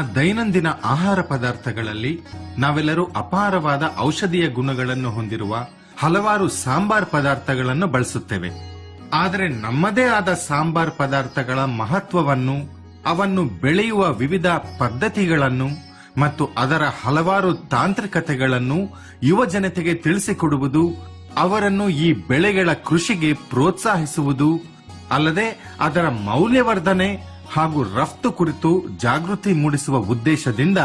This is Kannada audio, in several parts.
ದೈನಂದಿನ ಆಹಾರ ಪದಾರ್ಥಗಳಲ್ಲಿ ನಾವೆಲ್ಲರೂ ಅಪಾರವಾದ ಔಷಧೀಯ ಗುಣಗಳನ್ನು ಹೊಂದಿರುವ ಹಲವಾರು ಸಾಂಬಾರ್ ಪದಾರ್ಥಗಳನ್ನು ಬಳಸುತ್ತೇವೆ. ಆದರೆ ನಮ್ಮದೇ ಆದ ಸಾಂಬಾರ್ ಪದಾರ್ಥಗಳ ಮಹತ್ವವನ್ನು, ಅವನ್ನು ಬೆಳೆಯುವ ವಿವಿಧ ಪದ್ಧತಿಗಳನ್ನು ಮತ್ತು ಅದರ ಹಲವಾರು ತಾಂತ್ರಿಕತೆಗಳನ್ನು ಯುವ ಜನತೆಗೆ ತಿಳಿಸಿಕೊಡುವುದು, ಅವರನ್ನು ಈ ಬೆಳೆಗಳ ಕೃಷಿಗೆ ಪ್ರೋತ್ಸಾಹಿಸುವುದು, ಅಲ್ಲದೆ ಅದರ ಮೌಲ್ಯವರ್ಧನೆ ಹಾಗೂ ರಫ್ತು ಕುರಿತು ಜಾಗೃತಿ ಮೂಡಿಸುವ ಉದ್ದೇಶದಿಂದ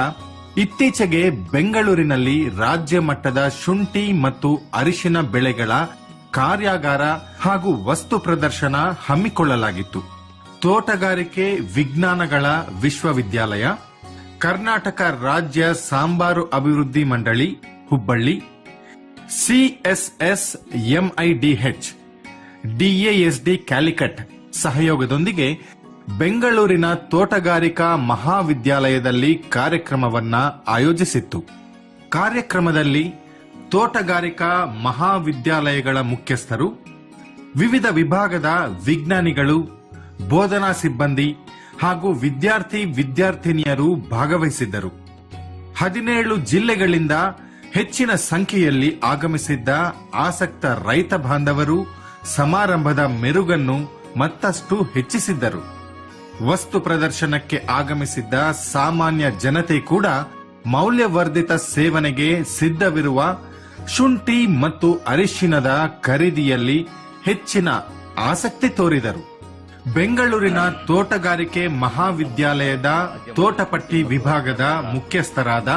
ಇತ್ತೀಚೆಗೆ ಬೆಂಗಳೂರಿನಲ್ಲಿ ರಾಜ್ಯ ಮಟ್ಟದ ಶುಂಠಿ ಮತ್ತು ಅರಿಶಿನ ಬೆಳೆಗಳ ಕಾರ್ಯಾಗಾರ ಹಾಗೂ ವಸ್ತು ಪ್ರದರ್ಶನ ಹಮ್ಮಿಕೊಳ್ಳಲಾಗಿತ್ತು. ತೋಟಗಾರಿಕೆ ವಿಜ್ಞಾನಗಳ ವಿಶ್ವವಿದ್ಯಾಲಯ, ಕರ್ನಾಟಕ ರಾಜ್ಯ ಸಾಂಬಾರು ಅಭಿವೃದ್ಧಿ ಮಂಡಳಿ, Hubballi, CSS MIDH DASD Calicut ಸಹಯೋಗದೊಂದಿಗೆ ಬೆಂಗಳೂರಿನ ತೋಟಗಾರಿಕಾ ಮಹಾವಿದ್ಯಾಲಯದಲ್ಲಿ ಕಾರ್ಯಕ್ರಮವನ್ನ ಆಯೋಜಿಸಿತ್ತು. ಕಾರ್ಯಕ್ರಮದಲ್ಲಿ ತೋಟಗಾರಿಕಾ ಮಹಾವಿದ್ಯಾಲಯಗಳ ಮುಖ್ಯಸ್ಥರು, ವಿವಿಧ ವಿಭಾಗದ ವಿಜ್ಞಾನಿಗಳು, ಬೋಧನಾ ಸಿಬ್ಬಂದಿ ಹಾಗೂ ವಿದ್ಯಾರ್ಥಿ ವಿದ್ಯಾರ್ಥಿನಿಯರು ಭಾಗವಹಿಸಿದ್ದರು. ಹದಿನೇಳು ಜಿಲ್ಲೆಗಳಿಂದ ಹೆಚ್ಚಿನ ಸಂಖ್ಯೆಯಲ್ಲಿ ಆಗಮಿಸಿದ್ದ ಆಸಕ್ತ ರೈತ ಬಾಂಧವರು ಸಮಾರಂಭದ ಮೆರುಗನ್ನು ಮತ್ತಷ್ಟು ಹೆಚ್ಚಿಸಿದ್ದರು. ವಸ್ತು ಪ್ರದರ್ಶನಕ್ಕೆ ಆಗಮಿಸಿದ್ದ ಸಾಮಾನ್ಯ ಜನತೆ ಕೂಡ ಮೌಲ್ಯವರ್ಧಿತ ಸೇವನೆಗೆ ಸಿದ್ಧವಿರುವ ಶುಂಠಿ ಮತ್ತು ಅರಿಶಿನದ ಖರೀದಿಯಲ್ಲಿ ಹೆಚ್ಚಿನ ಆಸಕ್ತಿ ತೋರಿದರು. ಬೆಂಗಳೂರಿನ ತೋಟಗಾರಿಕೆ ಮಹಾವಿದ್ಯಾಲಯದ ತೋಟಪಟ್ಟಿ ವಿಭಾಗದ ಮುಖ್ಯಸ್ಥರಾದ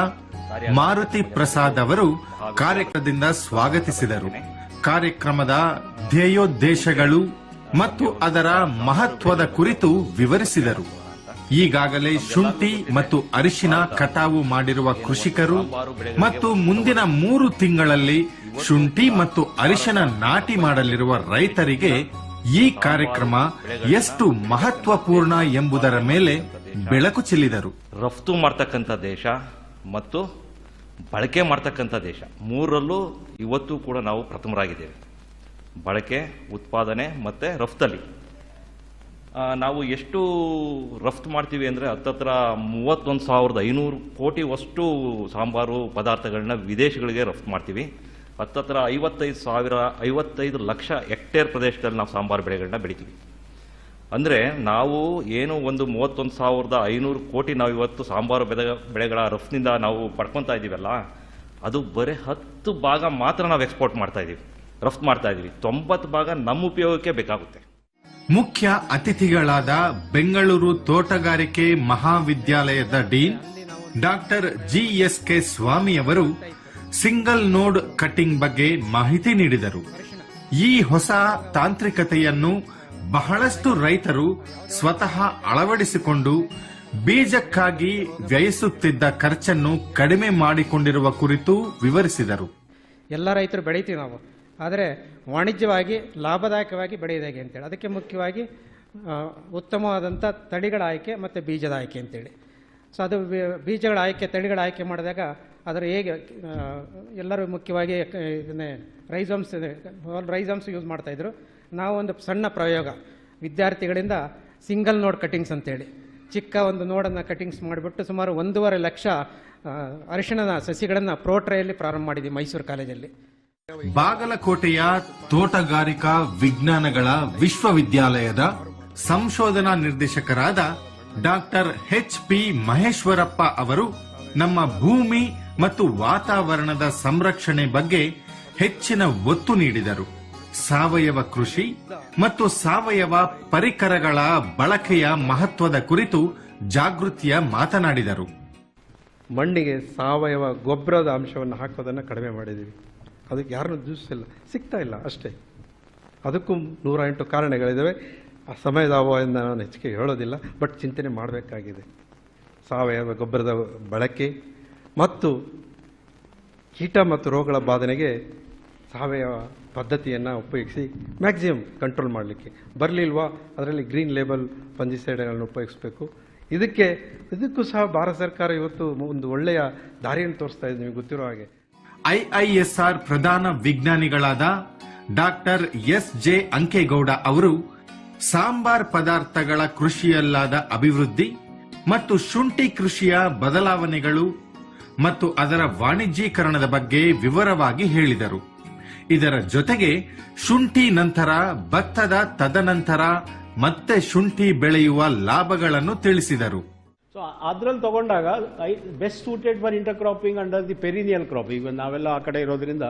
ಮಾರುತಿ ಪ್ರಸಾದ್ ಅವರು ಕಾರ್ಯಕ್ರಮದಿಂದ ಸ್ವಾಗತಿಸಿದರು. ಕಾರ್ಯಕ್ರಮದ ಧ್ಯೇಯೋದ್ದೇಶಗಳು ಮತ್ತು ಅದರ ಮಹತ್ವದ ಕುರಿತು ವಿವರಿಸಿದರು. ಈಗಾಗಲೇ ಶುಂಠಿ ಮತ್ತು ಅರಿಶಿನ ಕಟಾವು ಮಾಡಿರುವ ಕೃಷಿಕರು ಮತ್ತು ಮುಂದಿನ ಮೂರು ತಿಂಗಳಲ್ಲಿ ಶುಂಠಿ ಮತ್ತು ಅರಿಶಿನ ನಾಟಿ ಮಾಡಲಿರುವ ರೈತರಿಗೆ ಈ ಕಾರ್ಯಕ್ರಮ ಎಷ್ಟು ಮಹತ್ವಪೂರ್ಣ ಎಂಬುದರ ಮೇಲೆ ಬೆಳಕು ಚೆಲ್ಲಿದರು. ರಫ್ತು ಮಾಡ್ತಕ್ಕಂಥ ದೇಶ ಮತ್ತು ಬಳಕೆ ಮಾಡ್ತಕ್ಕಂಥ ದೇಶ. ಮೂರರಲ್ಲೂ ಇವತ್ತು ಕೂಡ ನಾವು ಪ್ರಥಮರಾಗಿದ್ದೇವೆ. ಬಳಕೆ, ಉತ್ಪಾದನೆ ಮತ್ತು ರಫ್ತಲ್ಲಿ. ನಾವು ಎಷ್ಟು ರಫ್ತು ಮಾಡ್ತೀವಿ ಅಂದರೆ ಹತ್ತತ್ರ ಮೂವತ್ತೊಂದು ಸಾವಿರದ ಐನೂರು ಕೋಟಿ ವಷ್ಟು ಸಾಂಬಾರು ಪದಾರ್ಥಗಳನ್ನ ವಿದೇಶಗಳಿಗೆ ರಫ್ತು ಮಾಡ್ತೀವಿ. ಹತ್ತತ್ರ ಐವತ್ತೈದು ಸಾವಿರ, ಐವತ್ತೈದು ಲಕ್ಷ ಹೆಕ್ಟೇರ್ ಪ್ರದೇಶದಲ್ಲಿ ನಾವು ಸಾಂಬಾರು ಬೆಳೆಗಳನ್ನ ಬೆಳಿತೀವಿ. ಅಂದರೆ ನಾವು ಏನು ಒಂದು ಮೂವತ್ತೊಂದು ಸಾವಿರದ ಐನೂರು ಕೋಟಿ ನಾವು ಇವತ್ತು ಸಾಂಬಾರು ಬೆಳೆ ಬೆಳೆಗಳ ರಫ್ತಿನಿಂದ ನಾವು ಪಡ್ಕೊತಾ ಇದ್ದೀವಲ್ಲ ಅದು ಬರೀ ಹತ್ತು ಭಾಗ ಮಾತ್ರ ನಾವು ಎಕ್ಸ್ಪೋರ್ಟ್ ಮಾಡ್ತಾ ಇದ್ದೀವಿ ರಫ್ತು ಮಾಡ್ತಾ ಇದ್ದೀವಿ ತೊಂಬತ್ತು ಭಾಗ ನಮ್ಮ ಉಪಯೋಗಕ್ಕೆ ಬೇಕಾಗುತ್ತೆ. ಮುಖ್ಯ ಅತಿಥಿಗಳಾದ ಬೆಂಗಳೂರು ತೋಟಗಾರಿಕೆ ಮಹಾವಿದ್ಯಾಲಯದ dean doctor G S K Swamy ಅವರು ಸಿಂಗಲ್ ನೋಡ್ ಕಟಿಂಗ್ ಬಗ್ಗೆ ಮಾಹಿತಿ ನೀಡಿದರು. ಈ ಹೊಸ ತಾಂತ್ರಿಕತೆಯನ್ನು ಬಹಳಷ್ಟು ರೈತರು ಸ್ವತಃ ಅಳವಡಿಸಿಕೊಂಡು ಬೀಜಕ್ಕಾಗಿ ವ್ಯಯಿಸುತ್ತಿದ್ದ ಖರ್ಚನ್ನು ಕಡಿಮೆ ಮಾಡಿಕೊಂಡಿರುವ ಕುರಿತು ವಿವರಿಸಿದರು. ಎಲ್ಲ ರೈತರು ಬೆಳಿತೀವಿ ನಾವು. ಆದರೆ ವಾಣಿಜ್ಯವಾಗಿ ಲಾಭದಾಯಕವಾಗಿ ಬೆಳೆಯೋದು ಹೇಗೆ ಅಂತೇಳಿ. ಅದಕ್ಕೆ ಮುಖ್ಯವಾಗಿ ಉತ್ತಮವಾದಂಥ ತಳಿಗಳ ಆಯ್ಕೆ ಮತ್ತು ಬೀಜದ ಆಯ್ಕೆ ಅಂತೇಳಿ. ಸೊ ಅದು ಬೀಜಗಳ ಆಯ್ಕೆ, ತಳಿಗಳ ಆಯ್ಕೆ ಮಾಡಿದಾಗ ಅದರ ಹೇಗೆ ಎಲ್ಲರೂ ಮುಖ್ಯವಾಗಿ ಇದನ್ನೇ ರೈಸಮ್ಸ್ ರೈಸಮ್ಸ್ ಯೂಸ್ ಮಾಡ್ತಾಯಿದ್ರು ನಾವು ಒಂದು ಸಣ್ಣ ಪ್ರಯೋಗ, ವಿದ್ಯಾರ್ಥಿಗಳಿಂದ ಸಿಂಗಲ್ ನೋಡ್ ಕಟಿಂಗ್ಸ್ ಅಂತೇಳಿ. ಚಿಕ್ಕ ಒಂದು ನೋಡನ್ನು ಕಟಿಂಗ್ಸ್ ಮಾಡಿಬಿಟ್ಟು ಸುಮಾರು ಒಂದೂವರೆ ಲಕ್ಷ ಅರಿಶಿಣದ ಸಸಿಗಳನ್ನು ಪ್ರೋಟ್ರೆಯಲ್ಲಿ ಪ್ರಾರಂಭ ಮಾಡಿದ್ವಿ ಮೈಸೂರು ಕಾಲೇಜಲ್ಲಿ. ಬಾಗಲಕೋಟೆಯ ತೋಟಗಾರಿಕಾ ವಿಜ್ಞಾನಗಳ ವಿಶ್ವವಿದ್ಯಾಲಯದ ಸಂಶೋಧನಾ ನಿರ್ದೇಶಕರಾದ ಡಾಕ್ಟರ್ ಎಚ್ ಪಿ ಮಹೇಶ್ವರಪ್ಪ ಅವರು ನಮ್ಮ ಭೂಮಿ ಮತ್ತು ವಾತಾವರಣದ ಸಂರಕ್ಷಣೆ ಬಗ್ಗೆ ಹೆಚ್ಚಿನ ಒತ್ತು ನೀಡಿದರು. ಸಾವಯವ ಕೃಷಿ ಮತ್ತು ಸಾವಯವ ಪರಿಕರಗಳ ಬಳಕೆಯ ಮಹತ್ವದ ಕುರಿತು ಜಾಗೃತಿಯ ಮಾತನಾಡಿದರು. ಮಣ್ಣಿಗೆ ಸಾವಯವ ಗೊಬ್ಬರದ ಅಂಶವನ್ನು ಹಾಕೋದನ್ನು ಕಡಿಮೆ ಮಾಡಿದ್ದೀವಿ. ಅದಕ್ಕೆ ಯಾರನ್ನೂ ದೂಷಿಸಿಲ್ಲ. ಸಿಗ್ತಾ ಇಲ್ಲ ಅಷ್ಟೇ. ಅದಕ್ಕೂ ನೂರ ಎಂಟು ಕಾರಣಗಳಿದ್ದಾವೆ ಆ ಸಮಯದ ಅಭಾವದಿಂದ ನಾನು ಹೆಚ್ಚಿಗೆ ಹೇಳೋದಿಲ್ಲ, ಬಟ್ ಚಿಂತನೆ ಮಾಡಬೇಕಾಗಿದೆ. ಸಾವಯವ ಗೊಬ್ಬರದ ಬಳಕೆ ಮತ್ತು ಕೀಟ ಮತ್ತು ರೋಗಗಳ ಬಾಧನೆಗೆ ಸಾವಯವ ಪದ್ಧತಿಯನ್ನು ಉಪಯೋಗಿಸಿ ಮ್ಯಾಕ್ಸಿಮಮ್ ಕಂಟ್ರೋಲ್ ಮಾಡಲಿಕ್ಕೆ. ಬರಲಿಲ್ವಾ? ಅದರಲ್ಲಿ ಗ್ರೀನ್ ಲೇಬಲ್ ಪಂಜಿಸೈಡ್ಗಳನ್ನು ಉಪಯೋಗಿಸಬೇಕು. ಇದಕ್ಕೆ, ಇದಕ್ಕೂ ಸಹ ಭಾರತ ಸರ್ಕಾರ ಇವತ್ತು ಒಂದು ಒಳ್ಳೆಯ ದಾರಿಯನ್ನು ತೋರಿಸ್ತಾ ಇದೆ ನಿಮಗೆ ಗೊತ್ತಿರೋ ಹಾಗೆ. ಐಐಎಸ್ಆರ್ ಪ್ರಧಾನ ವಿಜ್ಞಾನಿಗಳಾದ ಡಾಕ್ಟರ್ ಎಸ್ ಜೆ ಅಂಕೇಗೌಡ ಅವರು ಸಾಂಬಾರ್ ಪದಾರ್ಥಗಳ ಕೃಷಿಯಲ್ಲಾದ ಅಭಿವೃದ್ಧಿ ಮತ್ತು ಶುಂಠಿ ಕೃಷಿಯ ಬದಲಾವಣೆಗಳು ಮತ್ತು ಅದರ ವಾಣಿಜ್ಯೀಕರಣದ ಬಗ್ಗೆ ವಿವರವಾಗಿ ಹೇಳಿದರು. ಇದರ ಜೊತೆಗೆ ಶುಂಠಿ ನಂತರ, ಭತ್ತದ ತದನಂತರ ಮತ್ತೆ ಶುಂಠಿ ಬೆಳೆಯುವ ಲಾಭಗಳನ್ನು ತಿಳಿಸಿದರು. ಸೊ ಅದ್ರಲ್ಲಿ ತಗೊಂಡಾಗ, I best suited for intercropping under the perennial crop ಈಗ ನಾವೆಲ್ಲ ಆ ಕಡೆ ಇರೋದ್ರಿಂದ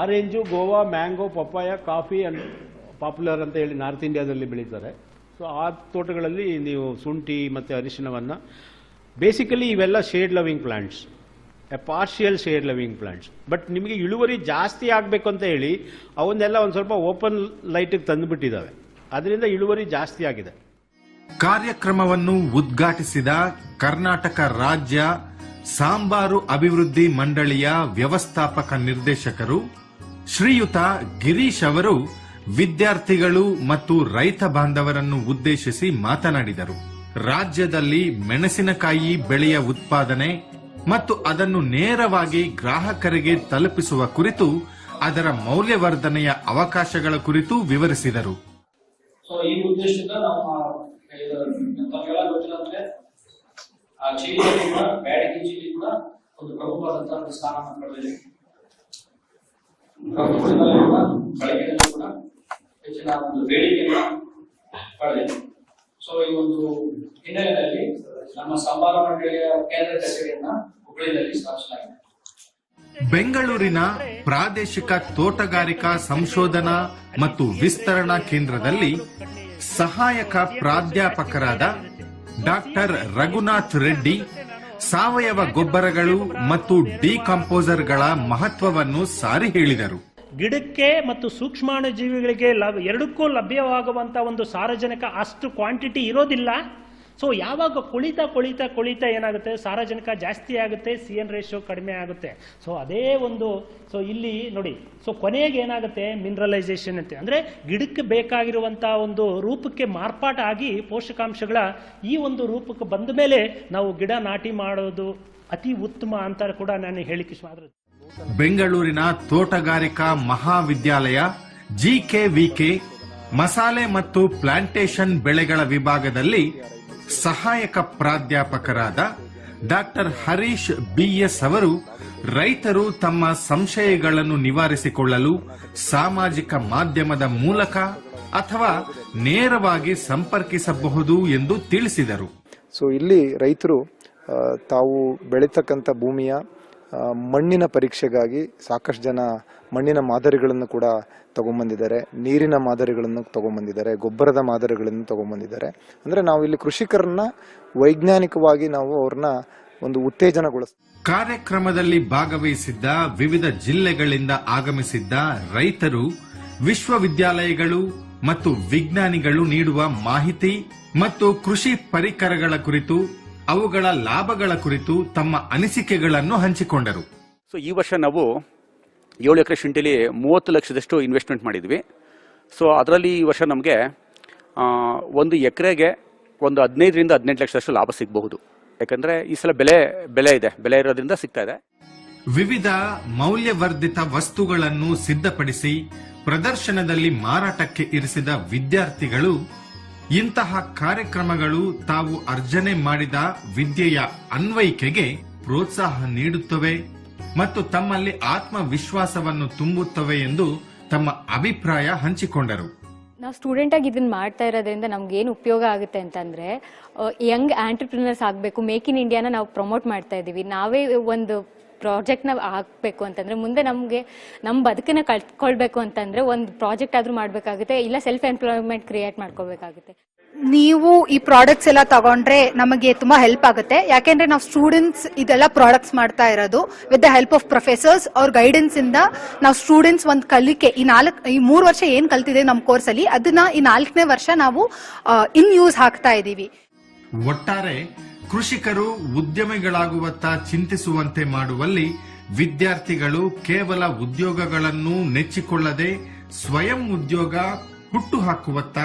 orange guava mango papaya coffee and popular ಅಂತ ಹೇಳಿ ನಾರ್ತ್ ಇಂಡಿಯಾದಲ್ಲಿ ಬೆಳೀತಾರೆ. ಸೊ ಆ ತೋಟಗಳಲ್ಲಿ ನೀವು ಶುಂಠಿ ಮತ್ತು ಅರಿಶಿಣವನ್ನು ಬೇಸಿಕಲಿ ಇವೆಲ್ಲ shade loving plants a partial shade loving plants but ನಿಮಗೆ ಇಳುವರಿ ಜಾಸ್ತಿ ಆಗಬೇಕು ಅಂತ ಹೇಳಿ ಅವನ್ನೆಲ್ಲ ಒಂದು ಸ್ವಲ್ಪ ಓಪನ್ ಲೈಟಿಗೆ ತಂದುಬಿಟ್ಟಿದ್ದಾವೆ. ಅದರಿಂದ ಇಳುವರಿ ಜಾಸ್ತಿ ಆಗಿದೆ. ಕಾರ್ಯಕ್ರಮವನ್ನು ಉದ್ಘಾಟಿಸಿದ ಕರ್ನಾಟಕ ರಾಜ್ಯ ಸಾಂಬಾರು ಅಭಿವೃದ್ಧಿ ಮಂಡಳಿಯ ವ್ಯವಸ್ಥಾಪಕ ನಿರ್ದೇಶಕರು ಶ್ರೀಯುತ ಗಿರೀಶ್ ಅವರು ವಿದ್ಯಾರ್ಥಿಗಳು ಮತ್ತು ರೈತ ಬಾಂಧವರನ್ನು ಉದ್ದೇಶಿಸಿ ಮಾತನಾಡಿದರು. ರಾಜ್ಯದಲ್ಲಿ ಮೆಣಸಿನಕಾಯಿ ಬೆಳೆಯ ಉತ್ಪಾದನೆ ಮತ್ತು ಅದನ್ನು ನೇರವಾಗಿ ಗ್ರಾಹಕರಿಗೆ ತಲುಪಿಸುವ ಕುರಿತು ಅದರ ಮೌಲ್ಯವರ್ಧನೆಯ ಅವಕಾಶಗಳ ಕುರಿತು ವಿವರಿಸಿದರು. ಬೆಂಗಳೂರಿನ ಪ್ರಾದೇಶಿಕ ತೋಟಗಾರಿಕಾ ಸಂಶೋಧನಾ ಮತ್ತು ವಿಸ್ತರಣಾ ಕೇಂದ್ರದಲ್ಲಿ ಸಹಾಯಕ ಪ್ರಾಧ್ಯಾಪಕರಾದ ಡಾಕ್ಟರ್ ರಘುನಾಥ್ ರೆಡ್ಡಿ, ಸಾವಯವ ಗೊಬ್ಬರಗಳು ಮತ್ತು ಡಿಕಂಪೋಸರ್ಗಳ ಮಹತ್ವವನ್ನು ಸಾರಿ ಹೇಳಿದರು. ಗಿಡಕ್ಕೆ ಮತ್ತು ಸೂಕ್ಷ್ಮಾಣು ಜೀವಿಗಳಿಗೆ ಎರಡಕ್ಕೂ ಲಭ್ಯವಾಗುವಂಥ ಒಂದು ಸಾರಜನಕ ಅಷ್ಟು ಕ್ವಾಂಟಿಟಿ ಇರೋದಿಲ್ಲ. ಸೊ ಯಾವಾಗ ಕೊಳಿತಾ ಕೊಳಿತಾ ಕೊಳಿತಾ ಏನಾಗುತ್ತೆ? ಸಾರಜನಕ ಜಾಸ್ತಿ ಆಗುತ್ತೆ ಸಿ ಎನ್ ರೇಷಿಯೋ ಕಡಿಮೆ ಆಗುತ್ತೆ. ಸೊ ಅದೇ ಒಂದು ಸೊ ಇಲ್ಲಿ ನೋಡಿ ಸೊ ಕೊನೆಗೆ ಏನಾಗುತ್ತೆ? ಮಿನರಲೈಸೇಷನ್ ಅಂತ. ಅಂದರೆ ಗಿಡಕ್ಕೆ ಬೇಕಾಗಿರುವಂಥ ಒಂದು ರೂಪಕ್ಕೆ ಮಾರ್ಪಾಟಾಗಿ ಪೋಷಕಾಂಶಗಳ ಈ ಒಂದು ರೂಪಕ್ಕೆ ಬಂದ ಮೇಲೆ ನಾವು ಗಿಡ ನಾಟಿ ಮಾಡೋದು ಅತಿ ಉತ್ತಮ ಅಂತ ಕೂಡ ನಾನು ಹೇಳಿಕೆ ಬೆಂಗಳೂರಿನ ತೋಟಗಾರಿಕಾ ಮಹಾವಿದ್ಯಾಲಯ ಜಿ ಕೆ ವಿ ಕೆ ಮಸಾಲೆ ಮತ್ತು ಪ್ಲಾಂಟೇಷನ್ ಬೆಳೆಗಳ ವಿಭಾಗದಲ್ಲಿ ಸಹಾಯಕ ಪ್ರಾಧ್ಯಾಪಕರಾದ ಡಾಕ್ಟರ್ ಹರೀಶ್ ಬಿಎಸ್ ಅವರು ರೈತರು ತಮ್ಮ ಸಂಶಯಗಳನ್ನು ನಿವಾರಿಸಿಕೊಳ್ಳಲು ಸಾಮಾಜಿಕ ಮಾಧ್ಯಮದ ಮೂಲಕ ಅಥವಾ ನೇರವಾಗಿ ಸಂಪರ್ಕಿಸಬಹುದು ಎಂದು ತಿಳಿಸಿದರು. ಸೊ ಇಲ್ಲಿ ರೈತರು ತಾವು ಬೆಳೀತಕ್ಕಂಥ ಭೂಮಿಯ ಮಣ್ಣಿನ ಪರೀಕ್ಷೆಗಾಗಿ ಸಾಕಷ್ಟು ಜನ ಮಣ್ಣಿನ ಮಾದರಿಗಳನ್ನು ಕೂಡ ತಗೊಂಬಂದಿದ್ದಾರೆ ನೀರಿನ ಮಾದರಿಗಳನ್ನು ತಗೊಂಬಂದಿದ್ದಾರೆ ಗೊಬ್ಬರದ ಮಾದರಿಗಳನ್ನು ತಗೊಂಬಂದಿದ್ದಾರೆ. ಅಂದರೆ ನಾವು ಇಲ್ಲಿ ಕೃಷಿಕರನ್ನ ವೈಜ್ಞಾನಿಕವಾಗಿ ನಾವು ಅವ್ರನ್ನ ಒಂದು ಉತ್ತೇಜನಗೊಳಿಸ್ ಕಾರ್ಯಕ್ರಮದಲ್ಲಿ ಭಾಗವಹಿಸಿದ್ದ ವಿವಿಧ ಜಿಲ್ಲೆಗಳಿಂದ ಆಗಮಿಸಿದ್ದ ರೈತರು ವಿಶ್ವವಿದ್ಯಾಲಯಗಳು ಮತ್ತು ವಿಜ್ಞಾನಿಗಳು ನೀಡುವ ಮಾಹಿತಿ ಮತ್ತು ಕೃಷಿ ಪರಿಕರಗಳ ಕುರಿತು ಅವುಗಳ ಲಾಭಗಳ ಕುರಿತು ತಮ್ಮ ಅನಿಸಿಕೆಗಳನ್ನು ಹಂಚಿಕೊಂಡರು. ಸೊ ಈ ವರ್ಷ ನಾವು ಏಳು ಎಕರೆ ಶುಂಠಿಲಿ ಮೂವತ್ತು ಲಕ್ಷದಷ್ಟು ಇನ್ವೆಸ್ಟ್ಮೆಂಟ್ ಮಾಡಿದ್ವಿ. ಸೊ ಅದರಲ್ಲಿ ಈ ವರ್ಷ ನಮಗೆ ಒಂದು ಎಕರೆಗೆ ಒಂದು ಹದಿನೈದರಿಂದ ಹದಿನೆಂಟು ಲಕ್ಷದಷ್ಟು ಲಾಭ ಸಿಗಬಹುದು. ಯಾಕಂದರೆ ಈ ಸಲ ಬೆಲೆ ಬೆಲೆ ಇದೆ. ಬೆಲೆ ಇರೋದ್ರಿಂದ ಸಿಗ್ತಾ ಇದೆ. ವಿವಿಧ ಮೌಲ್ಯವರ್ಧಿತ ವಸ್ತುಗಳನ್ನು ಸಿದ್ಧಪಡಿಸಿ ಪ್ರದರ್ಶನದಲ್ಲಿ ಮಾರಾಟಕ್ಕೆ ಇರಿಸಿದ ವಿದ್ಯಾರ್ಥಿಗಳು ಇಂತಹ ಕಾರ್ಯಕ್ರಮಗಳು ತಾವು ಅರ್ಜನೆ ಮಾಡಿದ ವಿದ್ಯೆಯ ಅನ್ವಯಿಕೆಗೆ ಪ್ರೋತ್ಸಾಹ ನೀಡುತ್ತವೆ. ಮತ್ತು ತಮ್ಮಲ್ಲಿ ಆತ್ಮವಿಶ್ವಾಸವನ್ನು ತುಂಬುತ್ತವೆ ಎಂದು ತಮ್ಮ ಅಭಿಪ್ರಾಯ ಹಂಚಿಕೊಂಡರು. ನಾವು ಸ್ಟೂಡೆಂಟ್ ಆಗಿ ಇದನ್ನ ಮಾಡ್ತಾ ಇರೋದ್ರಿಂದ ನಮ್ಗೆ ಏನು ಉಪಯೋಗ ಆಗುತ್ತೆ ಅಂತಂದ್ರೆ ಯಂಗ್ ಆಂಟರ್ಪ್ರಿನರ್ಸ್ ಆಗಬೇಕು, ಮೇಕ್ ಇನ್ ಇಂಡಿಯಾನ ನಾವು ಪ್ರಮೋಟ್ ಮಾಡ್ತಾ ಇದ್ದೀವಿ ನಾವೇ ಒಂದು ಪ್ರಾಜೆಕ್ಟ್ನ ಹಾಕಬೇಕು ಅಂತಂದ್ರೆ ಮುಂದೆ ನಮಗೆ ನಮ್ಮ ಬದುಕನ್ನ ಕಟ್ಕೊಳ್ಬೇಕು ಅಂತಂದ್ರೆ ಒಂದು ಪ್ರಾಜೆಕ್ಟ್ ಆದ್ರೂ ಮಾಡಬೇಕಾಗುತ್ತೆ ಇಲ್ಲ ಸೆಲ್ಫ್ ಎಂಪ್ಲಾಯ್ಮೆಂಟ್ ಕ್ರಿಯೇಟ್ ಮಾಡ್ಕೋಬೇಕಾಗುತ್ತೆ ನೀವು ಈ ಪ್ರಾಡಕ್ಟ್ಸ್ ಎಲ್ಲ ತಗೊಂಡ್ರೆ ನಮಗೆ ತುಂಬಾ ಹೆಲ್ಪ್ ಆಗುತ್ತೆ. ಯಾಕೆಂದ್ರೆ ನಾವು ಸ್ಟೂಡೆಂಟ್ಸ್ ಇದೆಲ್ಲ ಪ್ರಾಡಕ್ಟ್ಸ್ ಮಾಡ್ತಾ ಇರೋದು. With the help of professors ಅವ್ರ ಗೈಡೆನ್ಸ್ ಇಂದ ನಾವು ಸ್ಟೂಡೆಂಟ್ಸ್ ಒಂದು ಕಲಿಕೆ ಈ ನಾಲ್ಕು ಈ ಮೂರು ವರ್ಷ ಏನ್ ಕಲ್ತಿದೆ ನಮ್ಮ ಕೋರ್ಸ್ ಅಲ್ಲಿ ಅದನ್ನ ಈ ನಾಲ್ಕನೇ ವರ್ಷ ನಾವು ಇನ್ ಯೂಸ್ ಹಾಕ್ತಾ ಇದ್ದೀವಿ ಒಟ್ಟಾರೆ ಕೃಷಿಕರು ಉದ್ಯಮಿಗಳಾಗುವತ್ತ ಚಿಂತಿಸುವಂತೆ ಮಾಡುವಲ್ಲಿ ವಿದ್ಯಾರ್ಥಿಗಳು ಕೇವಲ ಉದ್ಯೋಗಗಳನ್ನು ನೆಚ್ಚಿಕೊಳ್ಳದೆ ಸ್ವಯಂ ಉದ್ಯೋಗ ಹುಟ್ಟುಹಾಕುವತ್ತ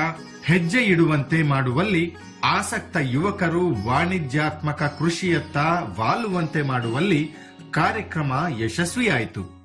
ಹೆಜ್ಜೆ ಇಡುವಂತೆ ಮಾಡುವಲ್ಲಿ ಆಸಕ್ತ ಯುವಕರು ವಾಣಿಜ್ಯಾತ್ಮಕ ಕೃಷಿಯತ್ತ ವಾಲುವಂತೆ ಮಾಡುವಲ್ಲಿ ಕಾರ್ಯಕ್ರಮ ಯಶಸ್ವಿಯಾಯಿತು.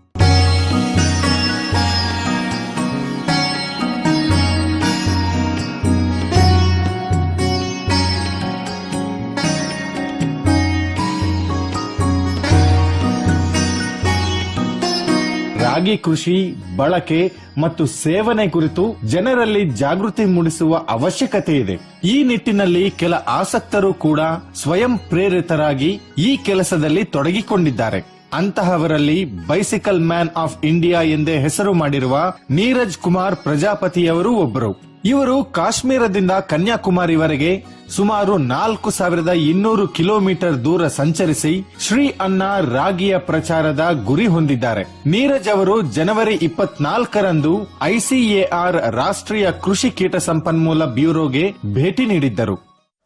ರಾಗಿ ಕೃಷಿ, ಬಳಕೆ ಮತ್ತು ಸೇವನೆ ಕುರಿತು ಜನರಲ್ಲಿ ಜಾಗೃತಿ ಮೂಡಿಸುವ ಅವಶ್ಯಕತೆ ಇದೆ. ಈ ನಿಟ್ಟಿನಲ್ಲಿ ಕೆಲ ಆಸಕ್ತರು ಕೂಡ ಸ್ವಯಂ ಪ್ರೇರಿತರಾಗಿ ಈ ಕೆಲಸದಲ್ಲಿ ತೊಡಗಿಕೊಂಡಿದ್ದಾರೆ. ಅಂತಹವರಲ್ಲಿ ಬೈಸಿಕಲ್ ಮ್ಯಾನ್ ಆಫ್ ಇಂಡಿಯಾ ಎಂದೇ ಹೆಸರು ಮಾಡಿರುವ ನೀರಜ್ ಕುಮಾರ್ ಪ್ರಜಾಪತಿಯವರು ಒಬ್ಬರು. ಇವರು ಕಾಶ್ಮೀರದಿಂದ ಕನ್ಯಾಕುಮಾರಿವರೆಗೆ ಸುಮಾರು ನಾಲ್ಕು ಸಾವಿರದ ಇನ್ನೂರು ಕಿಲೋಮೀಟರ್ ದೂರ ಸಂಚರಿಸಿ ಶ್ರೀ ಅನ್ನ ರಾಗಿಯ ಪ್ರಚಾರದ ಗುರಿ ಹೊಂದಿದ್ದಾರೆ ನೀರಜ್ ಅವರು ಜನವರಿ ಇಪ್ಪತ್ನಾಲ್ಕರಂದು ಐಸಿಎಆರ್ ರಾಷ್ಟ್ರೀಯ ಕೃಷಿ ಕೀಟ ಸಂಪನ್ಮೂಲ ಬ್ಯೂರೋಗೆ ಭೇಟಿ ನೀಡಿದ್ದರು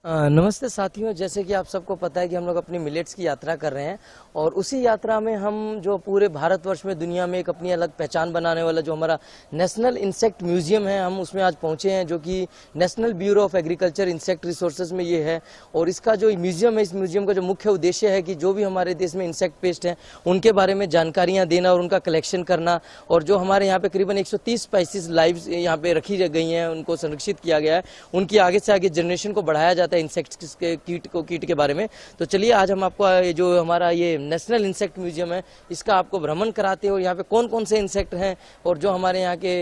अ, नमस्ते साथियों जैसे कि आप सबको पता है कि हम लोग अपनी मिलेट्स की यात्रा कर रहे हैं और उसी यात्रा में हम जो पूरे भारतवर्ष में दुनिया में एक अपनी अलग पहचान बनाने वाला जो हमारा नेशनल इंसेक्ट म्यूज़ियम है, हम उसमें आज पहुँचे हैं, जो कि National Bureau of Agriculture Insect Resources में ये है। और इसका जो म्यूज़ियम है, इस म्यूज़ियम का जो मुख्य उद्देश्य है कि जो भी हमारे देश में इंसेक्ट पेस्ट हैं, उनके बारे में जानकारियाँ देना और उनका कलेक्शन करना। और जो हमारे यहाँ पे करीबन 130 स्पाइसिस लाइव यहाँ पे रखी गई हैं, उनको संरक्षित किया गया है। उनकी आगे से आगे जनरेशन को बढ़ाया जाता है इंसेक्ट्स के कीट को, कीट के बारे में। तो चलिए, आज हम आपको जो हमारा ये नेशनल इंसेक्ट म्यूज़ियम है, इसका आपको भ्रमण कराते हो यहाँ पे कौन कौन से इंसेक्ट हैं और जो हमारे यहाँ के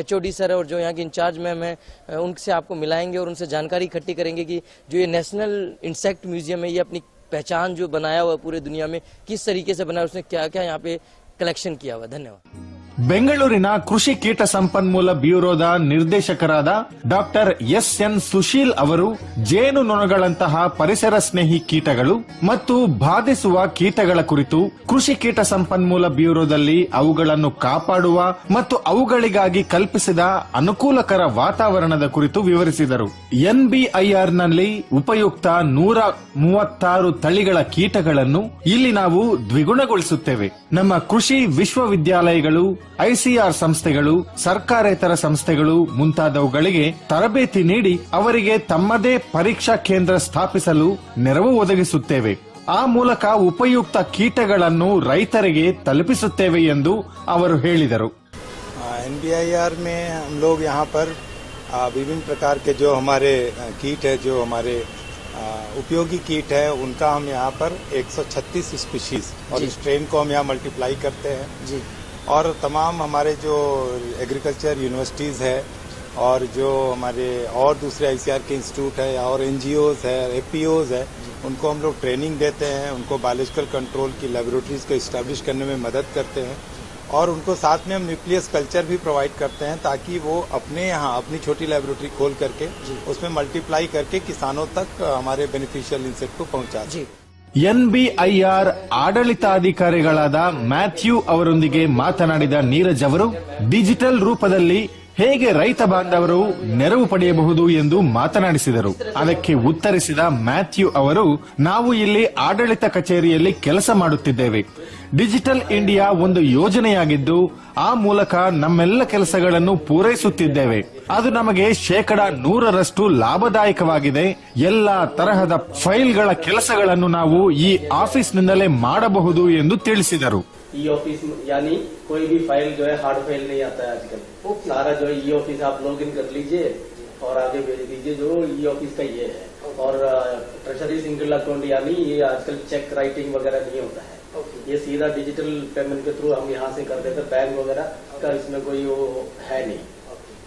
एचओडी सर है और जो यहाँ के इंचार्ज मैम हैं उनसे आपको मिलाएँगे और उनसे जानकारी इकट्ठी करेंगे कि जो ये नेशनल इंसेक्ट म्यूज़ियम है, ये अपनी पहचान जो बनाया हुआ है पूरे दुनिया में, किस तरीके से बनाया उसने क्या क्या यहाँ पे कलेक्शन किया हुआ धन्यवाद। ಬೆಂಗಳೂರಿನ ಕೃಷಿ ಕೀಟ ಸಂಪನ್ಮೂಲ ಬ್ಯೂರೋದ ನಿರ್ದೇಶಕರಾದ ಡಾಕ್ಟರ್ ಎಸ್ ಎನ್ ಸುಶೀಲ್ ಅವರು ಜೇನು ನೊಣಗಳಂತಹ ಪರಿಸರ ಸ್ನೇಹಿ ಕೀಟಗಳು ಮತ್ತು ಬಾಧಿಸುವ ಕೀಟಗಳ ಕುರಿತು ಕೃಷಿ ಕೀಟ ಸಂಪನ್ಮೂಲ ಬ್ಯೂರೋದಲ್ಲಿ ಅವುಗಳನ್ನು ಕಾಪಾಡುವ ಮತ್ತು ಅವುಗಳಿಗಾಗಿ ಕಲ್ಪಿಸಿದ ಅನುಕೂಲಕರ ವಾತಾವರಣದ ಕುರಿತು ವಿವರಿಸಿದರು. ಎನ್ಬಿಐಆರ್ನಲ್ಲಿ ಉಪಯುಕ್ತ ನೂರ ಮೂವತ್ತಾರು ತಳಿಗಳ ಕೀಟಗಳನ್ನು ಇಲ್ಲಿ ನಾವು ದ್ವಿಗುಣಗೊಳಿಸುತ್ತೇವೆ. ನಮ್ಮ ಕೃಷಿ ವಿಶ್ವವಿದ್ಯಾಲಯಗಳು ಐಸಿಆರ್ ಸಂಸ್ಥೆಗಳು ಸರ್ಕಾರೇತರ ಸಂಸ್ಥೆಗಳು ಮುಂತಾದವುಗಳಿಗೆ ತರಬೇತಿ ನೀಡಿ ಅವರಿಗೆ ತಮ್ಮದೇ ಪರೀಕ್ಷಾ ಕೇಂದ್ರ ಸ್ಥಾಪಿಸಲು ನೆರವು ಒದಗಿಸುತ್ತೇವೆ ಆ ಮೂಲಕ ಉಪಯುಕ್ತ ಕೀಟಗಳನ್ನು ರೈತರಿಗೆ ತಲುಪಿಸುತ್ತೇವೆ ಎಂದು ಅವರು ಹೇಳಿದರು एन में हम लोग यहाँ पर आ, विभिन्न प्रकार के जो हमारे आ, कीट है जो हमारे आ, उपयोगी कीट है उनका हम यहाँ पर 136 स्पीशीज और जी। स्ट्रेन को हम यहाँ मल्टीप्लाई करते हैं जी और तमाम हमारे जो एग्रीकल्चर यूनिवर्सिटीज़ है और जो हमारे और दूसरे आईसीआर के इंस्टीट्यूट है और एनजीओज है एपीओज है उनको हम लोग ट्रेनिंग देते हैं उनको बायोलॉजिकल कंट्रोल की लेबोरेटरीज को इस्टेब्लिश करने में मदद करते हैं और उनको साथ में हम न्यूक्लियस कल्चर भी प्रोवाइड करते हैं ताकि वो अपने यहाँ अपनी छोटी लेबोरेटरी खोल करके उसमें मल्टीप्लाई करके किसानों तक हमारे बेनिफिशियल इंसेक्ट को पहुँचा दें ಎನ್ಬಿಐಆರ್ ಆಡಳಿತಾಧಿಕಾರಿಗಳಾದ ಮ್ಯಾಥ್ಯೂ ಅವರೊಂದಿಗೆ ಮಾತನಾಡಿದ ನೀರಜ್ ಅವರು, ಡಿಜಿಟಲ್ ರೂಪದಲ್ಲಿ ಹೇಗೆ ರೈತ ಬಾಂಧವರು ನೆರವು ಪಡೆಯಬಹುದು ಎಂದು ಮಾತನಾಡಿಸಿದರು. ಅದಕ್ಕೆ ಉತ್ತರಿಸಿದ ಮ್ಯಾಥ್ಯೂ ಅವರು, ನಾವು ಇಲ್ಲಿ ಆಡಳಿತ ಕಚೇರಿಯಲ್ಲಿ ಕೆಲಸ ಮಾಡುತ್ತಿದ್ದೇವೆ. ಡಿಜಿಟಲ್ ಇಂಡಿಯಾ ಒಂದು ಯೋಜನೆಯಾಗಿದ್ದು, ಆ ಮೂಲಕ ನಮ್ಮೆಲ್ಲ ಕೆಲಸಗಳನ್ನು ಪೂರೈಸುತ್ತಿದ್ದೇವೆ. ಅದು ನಮಗೆ ಶೇಕಡ ನೂರರಷ್ಟು ಲಾಭದಾಯಕವಾಗಿದೆ ಎಲ್ಲ ತರಹದ ಫೈಲ್ಗಳ ಕೆಲಸಗಳನ್ನು ನಾವು ಈ ಆಫೀಸ್ನಿಂದಲೇ ಮಾಡಬಹುದು ಎಂದು ತಿಳಿಸಿದರು ई ऑफिस यानी कोई भी फाइल जो है हार्ड फाइल नहीं आता है आजकल सारा जो है ई ऑफिस आप लॉग इन कर लीजिए और आगे भेज दीजिए जो ई ऑफिस का ये है और ट्रेजरी सिंगल अकाउंट यानी ये आजकल चेक राइटिंग वगैरह नहीं होता है ये सीधा डिजिटल पेमेंट के थ्रू हम यहाँ से कर देते हैं बैंक वगैरह का इसमें कोई वो है नहीं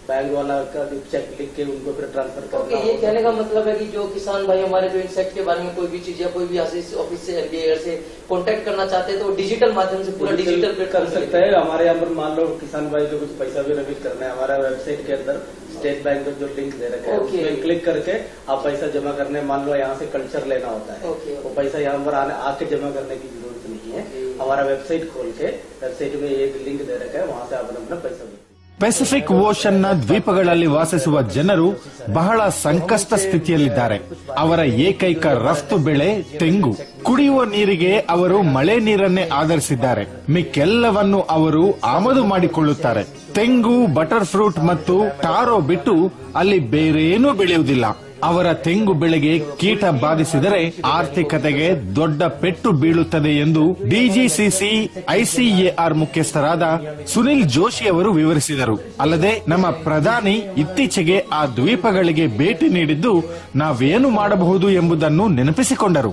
बैंक वाला का जो चेक लिख के उनको फिर ट्रांसफ़र करना ये कहने का मतलब है कि जो किसान भाई हमारे जो इंसेक्ट के बारे में कोई भी चीज़ या कोई भी ऑफ़िस से एमबीए से कांटेक्ट करना चाहते हैं तो डिजिटल माध्यम से पूरा डिजिटल पे कर सकते हैं। हमारे यहाँ पर मान लो किसान भाई को कुछ पैसा भी रिलीज़ करना है हमारा वेबसाइट के अंदर स्टेट बैंक जो लिंक दे रखा है Okay. उसमें क्लिक करके आप पैसा जमा करने मान लो यहाँ से कल्चर लेना होता है Okay. वो पैसा यहाँ पर आने आके जमा करने की ज़रूरत नहीं है। हमारा वेबसाइट खोल के वेबसाइट में एक लिंक दे रखा है वहाँ से आप अपना पैसा ಪೆಸಿಫಿಕ್ ಓಷನ್ನ ದ್ವೀಪಗಳಲ್ಲಿ ವಾಸಿಸುವ ಜನರು ಬಹಳ ಸಂಕಷ್ಟ ಸ್ಥಿತಿಯಲ್ಲಿದ್ದಾರೆ. ಅವರ ಏಕೈಕ ರಫ್ತು ಬೆಳೆ ತೆಂಗು. ಕುಡಿಯುವ ನೀರಿಗೆ ಅವರು ಮಳೆ ನೀರನ್ನೇ ಆಧರಿಸಿದ್ದಾರೆ. ಮಿಕ್ಕೆಲ್ಲವನ್ನು ಅವರು ಆಮದು ಮಾಡಿಕೊಳ್ಳುತ್ತಾರೆ. ತೆಂಗು ಬಟರ್ ಫ್ರೂಟ್ ಮತ್ತು ಟಾರೋ ಬಿಟ್ಟು ಅಲ್ಲಿ ಬೇರೇನೂ ಬೆಳೆಯುವುದಿಲ್ಲ. ಅವರ ತೆಂಗು ಬೆಳೆಗೆ ಕೀಟ ಬಾಧಿಸಿದರೆ ಆರ್ಥಿಕತೆಗೆ ದೊಡ್ಡ ಪೆಟ್ಟು ಬೀಳುತ್ತದೆ ಎಂದು ಡಿಜಿಸಿಸಿ ಐಸಿಎಆರ್ ಮುಖ್ಯಸ್ಥರಾದ ಸುನಿಲ್ ಜೋಶಿ ಅವರು ವಿವರಿಸಿದರು. ಅಲ್ಲದೆ ನಮ್ಮ ಪ್ರಧಾನಿ ಇತ್ತೀಚೆಗೆ ಆ ದ್ವೀಪಗಳಿಗೆ ಭೇಟಿ ನೀಡಿದ್ದು ನಾವೇನು ಮಾಡಬಹುದು ಎಂಬುದನ್ನು ನೆನಪಿಸಿಕೊಂಡರು.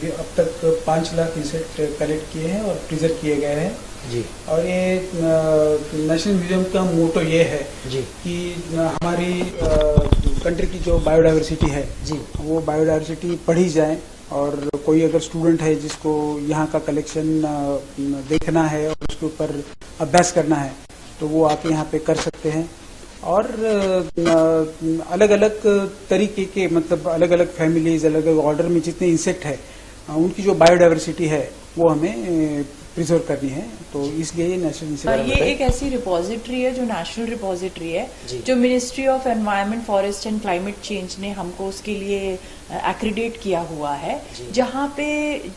अभी अब तक पाँच लाख इंसेक्ट कलेक्ट किए हैं और प्रिजर्व किए गए हैं। जी। और ये नेशनल म्यूज़ियम का मोटो ये है जी। कि हमारी कंट्री की जो बायोडाइवर्सिटी है जी। वो बायोडाइवर्सिटी पढ़ी जाए और कोई अगर स्टूडेंट है जिसको यहाँ का कलेक्शन देखना है और उसके ऊपर अभ्यास करना है तो वो आके यहाँ पे कर सकते हैं। और अलग अलग तरीके के मतलब अलग अलग फैमिलीज़ अलग अलग ऑर्डर में जितने इंसेक्ट है उनकी जो बायोडाइवर्सिटी है वो हमें प्रिजर्व करनी है। तो इसलिए ये नेशनल इंसेक्ट ये एक ऐसी रिपोजिटरी है जो नेशनल रिपोजिटरी है जो। Ministry of Environment Forest and Climate Change ने हमको उसके लिए एक्रीडेट किया हुआ है। जहाँ पे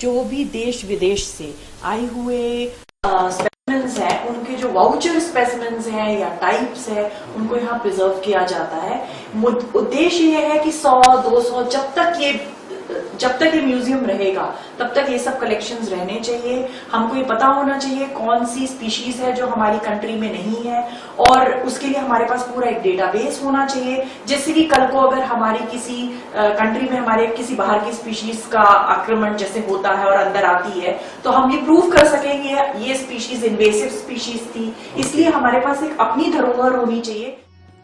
जो भी देश विदेश से आए हुए स्पेसिमेंस हैं उनके जो वाउचर स्पेसिमेंस हैं या टाइप्स है उनको यहाँ प्रिजर्व किया जाता है। उद्देश्य ये है कि 100 200 जब तक ये जब तक ये म्यूज़ियम रहेगा, तब तक ये सब कलेक्शंस रहने चाहिए। हमको ये पता होना चाहिए कौन सी स्पीशीज है जो हमारी कंट्री में नहीं है और उसके लिए हमारे पास पूरा एक डेटाबेस होना चाहिए, जिससे कि कल को अगर हमारी किसी कंट्री में हमारे किसी बाहर की स्पीशीज का आक्रमण जैसे होता है और अंदर आती है तो हम ये प्रूव कर सकेंगे, ये स्पीशीज इन्वेसिव स्पीशीज थी। इसलिए हमारे पास एक अपनी धरोहर होनी चाहिए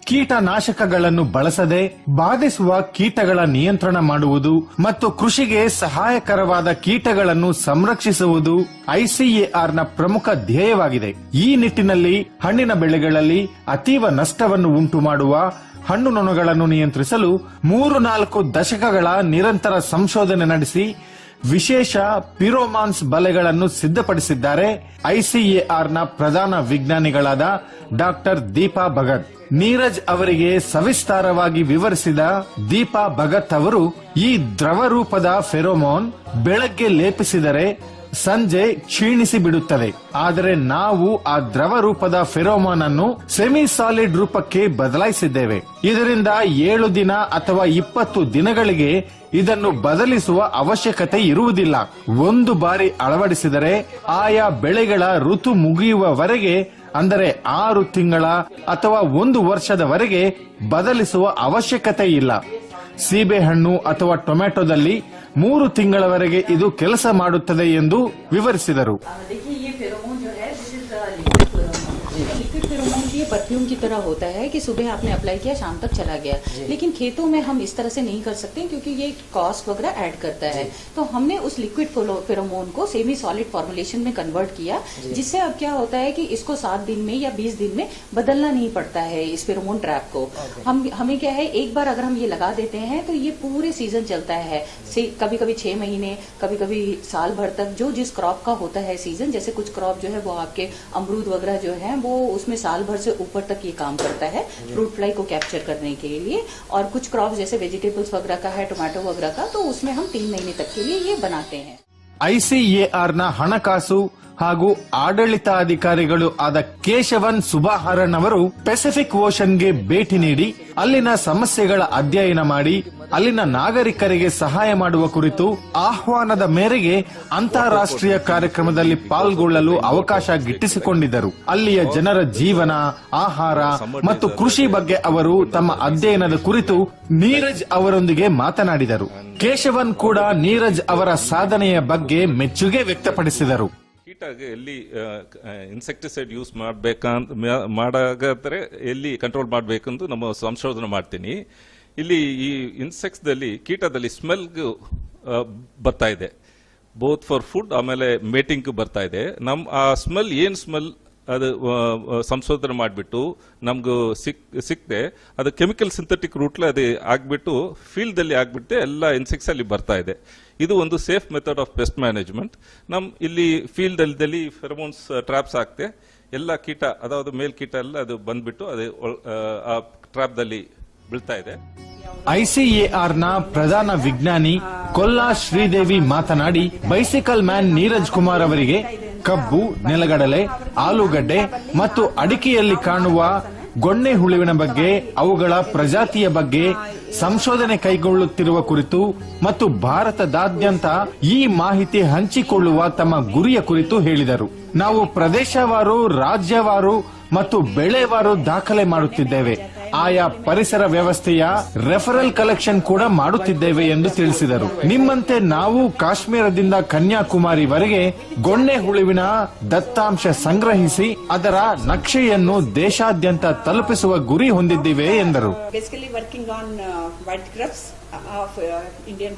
ಕೀಟನಾಶಕಗಳನ್ನು ಬಳಸದೆ ಬಾಧಿಸುವ ಕೀಟಗಳ ನಿಯಂತ್ರಣ ಮಾಡುವುದು ಮತ್ತು ಕೃಷಿಗೆ ಸಹಾಯಕರವಾದ ಕೀಟಗಳನ್ನು ಸಂರಕ್ಷಿಸುವುದು ಐಸಿಎಆರ್ನ ಪ್ರಮುಖ ಧ್ಯೇಯವಾಗಿದೆ. ಈ ನಿಟ್ಟಿನಲ್ಲಿ ಹಣ್ಣಿನ ಬೆಳೆಗಳಲ್ಲಿ ಅತೀವ ನಷ್ಟವನ್ನು ಉಂಟು ಮಾಡುವ ಹಣ್ಣು ನೊಣಗಳನ್ನು ನಿಯಂತ್ರಿಸಲು ಮೂರು ನಾಲ್ಕು ದಶಕಗಳ ನಿರಂತರ ಸಂಶೋಧನೆ ನಡೆಸಿ ವಿಶೇಷ ಪಿರೋಮಾನ್ಸ್ ಬಲೆಗಳನ್ನು ಸಿದ್ಧಪಡಿಸಿದ್ದಾರೆ ನ ಪ್ರಧಾನ ವಿಜ್ಞಾನಿಗಳಾದ ಡಾಕ್ಟರ್ ದೀಪಾ ಭಗತ್. ನೀರಜ್ ಅವರಿಗೆ ಸವಿಸ್ತಾರವಾಗಿ ವಿವರಿಸಿದ ದೀಪಾ ಭಗತ್ ಅವರು ಈ ದ್ರವ ರೂಪದ ಫೆರೋಮೋನ್ ಬೆಳಗ್ಗೆ ಲೇಪಿಸಿದರೆ ಸಂಜೆ ಕ್ಷೀಣಿಸಿ ಬಿಡುತ್ತದೆ ಆದರೆ ನಾವು ಆ ದ್ರವ ರೂಪದ ಫೆರೋಮೋನ್ ಅನ್ನು ಸೆಮಿ ಸಾಲಿಡ್ ರೂಪಕ್ಕೆ ಬದಲಾಯಿಸಿದ್ದೇವೆ. ಇದರಿಂದ ಏಳು ದಿನ ಅಥವಾ ಇಪ್ಪತ್ತು ದಿನಗಳಿಗೆ ಇದನ್ನು ಬದಲಿಸುವ ಅವಶ್ಯಕತೆ ಇರುವುದಿಲ್ಲ. ಒಂದು ಬಾರಿ ಅಳವಡಿಸಿದರೆ ಆಯಾ ಬೆಳೆಗಳ ಋತು ಮುಗಿಯುವವರೆಗೆ, ಅಂದರೆ ಆರು ತಿಂಗಳ ಅಥವಾ ಒಂದು ವರ್ಷದವರೆಗೆ ಬದಲಿಸುವ ಅವಶ್ಯಕತೆ ಇಲ್ಲ. ಸೀಬೆಹಣ್ಣು ಅಥವಾ ಟೊಮೆಟೊದಲ್ಲಿ ಮೂರು ತಿಂಗಳವರೆಗೆ ಇದು ಕೆಲಸ ಮಾಡುತ್ತದೆ ಎಂದು ವಿವರಿಸಿದರು. परफ्यूम की तरह होता है कि सुबह आपने अप्लाई किया शाम तक चला गया। लेकिन खेतों में हम इस तरह से नहीं कर सकते क्योंकि ये कॉस्ट वगैरह ऐड करता है। तो हमने उस लिक्विड फेरोमोन को सेमी सॉलिड फॉर्मुलेशन में कन्वर्ट किया जिससे अब क्या होता है कि इसको सात दिन में या बीस दिन में बदलना नहीं पड़ता है इस फेरोमोन ट्रैप को। हम हमें क्या है एक बार अगर हम ये लगा देते हैं तो ये पूरे सीज़न चलता है। कभी कभी छह महीने कभी कभी साल भर तक जो जिस क्रॉप का होता है सीज़न जैसे कुछ क्रॉप जो है वो आपके अमरूद वगैरह जो है वो उसमें साल भर से ऊपर तक ये काम करता है फ्रूट फ्लाई को कैप्चर करने के लिए और कुछ क्रॉप जैसे वेजिटेबल्स वगैरह का है टोमेटो वगैरह का तो उसमें हम तीन महीने तक के लिए ये बनाते हैं। ಐಸಿಎಆರ್ನ ಹಣಕಾಸು ಹಾಗೂ ಆಡಳಿತಾಧಿಕಾರಿಗಳು ಆದ ಕೇಶವನ್ ಸುಬಾಹರನ್ ಅವರು ಪೆಸಿಫಿಕ್ ಓಷನ್ಗೆ ಭೇಟಿ ನೀಡಿ ಅಲ್ಲಿನ ಸಮಸ್ಯೆಗಳ ಅಧ್ಯಯನ ಮಾಡಿ ಅಲ್ಲಿನ ನಾಗರಿಕರಿಗೆ ಸಹಾಯ ಮಾಡುವ ಕುರಿತು ಆಹ್ವಾನದ ಮೇರೆಗೆ ಅಂತಾರಾಷ್ಟ್ರೀಯ ಕಾರ್ಯಕ್ರಮದಲ್ಲಿ ಪಾಲ್ಗೊಳ್ಳಲು ಅವಕಾಶ ಗಿಟ್ಟಿಸಿಕೊಂಡಿದ್ದರು. ಅಲ್ಲಿಯ ಜನರ ಜೀವನ, ಆಹಾರ ಮತ್ತು ಕೃಷಿ ಬಗ್ಗೆ ಅವರು ತಮ್ಮ ಅಧ್ಯಯನದ ಕುರಿತು ನೀರಜ್ ಅವರೊಂದಿಗೆ ಮಾತನಾಡಿದರು. ಕೇಶವನ್ ಕೂಡ ನೀರಜ್ ಅವರ ಸಾಧನೆಯ ಬಗ್ಗೆ ಮೆಚ್ಚುಗೆ ವ್ಯಕ್ತಪಡಿಸಿದರು. ಕೀಟಾಗೆ ಎಲ್ಲಿ ಇನ್ಸೆಕ್ಟಿಸೈಡ್ ಯೂಸ್ ಮಾಡಬೇಕಂತ ಮಾಡಾಗಾದ್ರೆ ಎಲ್ಲಿ ಕಂಟ್ರೋಲ್ ಮಾಡಬೇಕೆಂದು ನಮ್ಮ ಸಂಶೋಧನೆ ಮಾಡ್ತೀನಿ. ಇಲ್ಲಿ ಈ ಇನ್ಸೆಕ್ಟ್ಸ್ದಲ್ಲಿ ಕೀಟದಲ್ಲಿ ಸ್ಮೆಲ್ಗು ಬರ್ತಾ ಇದೆ. ಬೋತ್ ಫಾರ್ ಫುಡ್ ಆಮೇಲೆ ಮೇಟಿಂಗ್ ಬರ್ತಾ ಇದೆ. ನಮ್ಮ ಆ ಸ್ಮೆಲ್ ಏನು ಸ್ಮೆಲ್ ಅದು ಸಂಶೋಧನೆ ಮಾಡಿಬಿಟ್ಟು ನಮಗೂ ಸಿಕ್ ಸಿಕ್ಕದೆ ಅದು ಕೆಮಿಕಲ್ ಸಿಂಥೆಟಿಕ್ ರೂಟ್ಲೆ ಅದು ಆಗಿಬಿಟ್ಟು ಫೀಲ್ಡಲ್ಲಿ ಆಗಿಬಿಟ್ಟು ಎಲ್ಲ ಇನ್ಸೆಕ್ಟ್ಸ್ ಅಲ್ಲಿ ಬರ್ತಾ ಇದೆ. ಇದು ಒಂದು safe method of pest management ನಮ್ಮ ಇಲ್ಲಿ ಫೀಲ್ಡ್ ಅಲ್ಲಿ ಫೆರಮೋನ್ಸ್ ಟ್ರಾಪ್ಸ್ ಆಗ್ತೆ. ಎಲ್ಲ ಕೀಟ, ಅದಾವುದು ಮೇಲ್ ಕೀಟ ಎಲ್ಲ ಅದು ಬಂದ್ಬಿಟ್ಟು ಅದೇ ಆ ಟ್ರಾಪ್ ದಲ್ಲಿ ಬೀಳ್ತಾ ಇದೆ. ಐಸಿಎಆರ್ನ ಪ್ರಧಾನ ವಿಜ್ಞಾನಿ ಕೊಲ್ಲಾ ಶ್ರೀದೇವಿ ಮಾತನಾಡಿ ಬೈಸಿಕಲ್ ಮ್ಯಾನ್ ನೀರಜ್ ಕುಮಾರ್ ಅವರಿಗೆ ಕಬ್ಬು, ನೆಲಗಡಲೆ, ಆಲೂಗಡ್ಡೆ ಮತ್ತು ಅಡಿಕೆಯಲ್ಲಿ ಕಾಣುವ ಗೊಣ್ಣೆ ಹುಳುವಿನ ಬಗ್ಗೆ, ಅವುಗಳ ಪ್ರಜಾತಿಯ ಬಗ್ಗೆ ಸಂಶೋಧನೆ ಕೈಗೊಳ್ಳುತ್ತಿರುವ ಕುರಿತು ಮತ್ತು ಭಾರತದಾದ್ಯಂತ ಈ ಮಾಹಿತಿ ಹಂಚಿಕೊಳ್ಳುವ ತಮ್ಮ ಗುರಿಯ ಕುರಿತು ಹೇಳಿದರು. ನಾವು ಪ್ರದೇಶವಾರು, ರಾಜ್ಯವಾರು ಮತ್ತು ಬೆಳೆವಾರು ದಾಖಲೆ ಮಾಡುತ್ತಿದ್ದೇವೆ. ಆಯಾ ಪರಿಸರ ವ್ಯವಸ್ಥೆಯ ರೆಫರಲ್ ಕಲೆಕ್ಷನ್ ಕೂಡ ಮಾಡುತ್ತಿದ್ದೇವೆ ಎಂದು ತಿಳಿಸಿದರು ನಿಮ್ಮಂತೆ ನಾವು ಕಾಶ್ಮೀರದಿಂದ ಕನ್ಯಾಕುಮಾರಿವರೆಗೆ ಗೊಣ್ಣೆ ಹುಳುವಿನ ದತ್ತಾಂಶ ಸಂಗ್ರಹಿಸಿ ಅದರ ನಕ್ಷೆಯನ್ನು ದೇಶಾದ್ಯಂತ ತಲುಪಿಸುವ ಗುರಿ ಹೊಂದಿದ್ದೇವೆ ಎಂದರು uh, uh,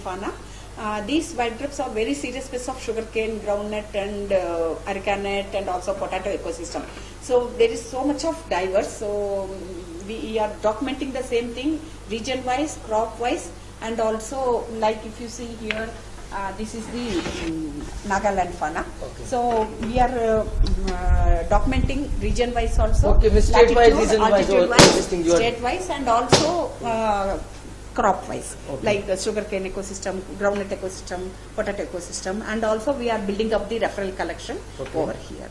uh. Uh, these white grapes are very serious pests of sugarcane, groundnut, and uh, areca nut, and also potato ecosystem. So there is so much of diverse. So um, we are documenting the same thing region-wise, crop-wise, and also like if you see here. Uh, this is the um, Nagaland fauna. So we are uh, uh, documenting region-wise also. Okay, state-wise, latitude, region-wise, altitude-wise, all this thing you are- state-wise, and also uh, crop-wise, like the sugarcane ecosystem, groundnut ecosystem, potato ecosystem, and also we are building up the referral collection over here.